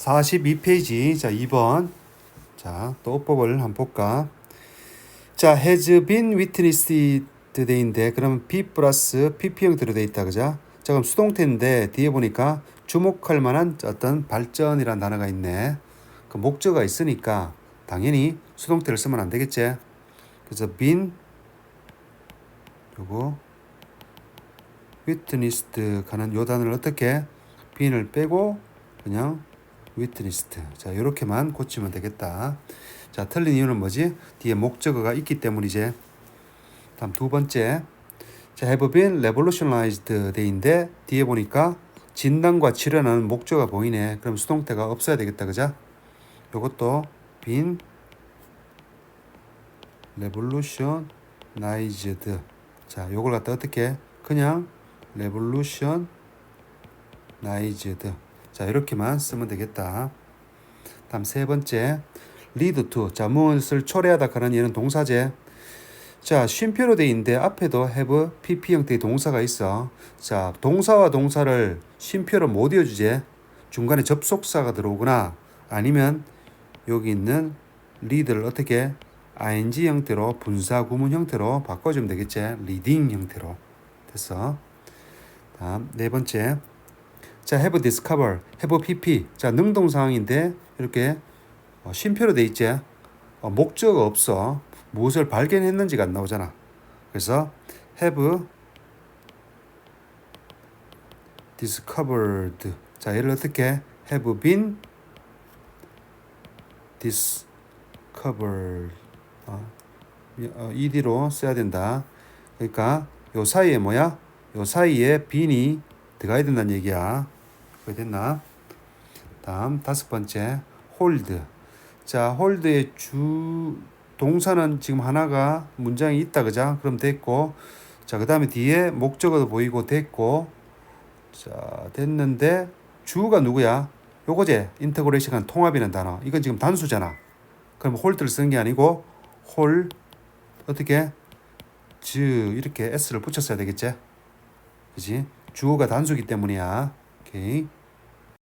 42페이지. 자, 2번. 자, 또 어법을 한번 볼까? 자, has been witnessed 돼인데 그러면 be 플러스 pp 형태로 돼 있다. 그죠? 자, 그럼 수동태인데 뒤에 보니까 주목할 만한 어떤 발전이라는 단어가 있네. 그 목적어가 있으니까 당연히 수동태를 쓰면 안 되겠지. 그래서 been 요거 witnessed 가는 요 단어를 어떻게 bean을 빼고 그냥 witnessed. 자, 요렇게만 고치면 되겠다. 자, 틀린 이유는 뭐지? 뒤에 목적어가 있기 때문이지. 다음 두 번째. 자, have been revolutionized 데인데 뒤에 보니까 진단과 치료는 목적어가 보이네. 그럼 수동태가 없어야 되겠다. 그죠? 요것도 been revolutionized. 자, 요걸 갖다 어떻게 그냥 revolutionized. 자, 이렇게만 쓰면 되겠다. 다음 세 번째. lead to. 자, 무엇을 초래하다 하는 얘는 동사제. 자, 쉼표로 돼 있는데 앞에도 have pp 형태의 동사가 있어. 자, 동사와 동사를 쉼표로 못 이어주제. 중간에 접속사가 들어오거나 아니면 여기 있는 lead를 어떻게 ing 형태로 분사 구문 형태로 바꿔주면 되겠지. leading 형태로 됐어. 다음 네 번째. 자, have discover, have pp. 자, 능동 상황인데 이렇게 어, 쉼표로 돼 있지. 어, 목적어 없어. 무엇을 발견했는지가 안 나오잖아. 그래서 have discovered. 자, 얘를 어떻게 have been discovered. 어, 어, ed로 써야 된다. 그러니까 요 사이에 뭐야? 요 사이에 bean이 들어가야 된다는 얘기야. 그게 됐나? 다음 다섯 번째. hold. 자, hold의 주 동사는 지금 하나가 문장이 있다. 그죠? 그럼 됐고. 자 그 다음에 뒤에 목적어도 보이고 됐고. 자 됐는데 주가 누구야? 요거제. 인터그레이션한 통합이라는 단어. 이건 지금 단수잖아. 그럼 홀드를 쓰는 게 아니고 홀 어떻게? 즈. 이렇게 s를 붙였어야 되겠지 그지? 주어가 단수기 때문이야. 오케이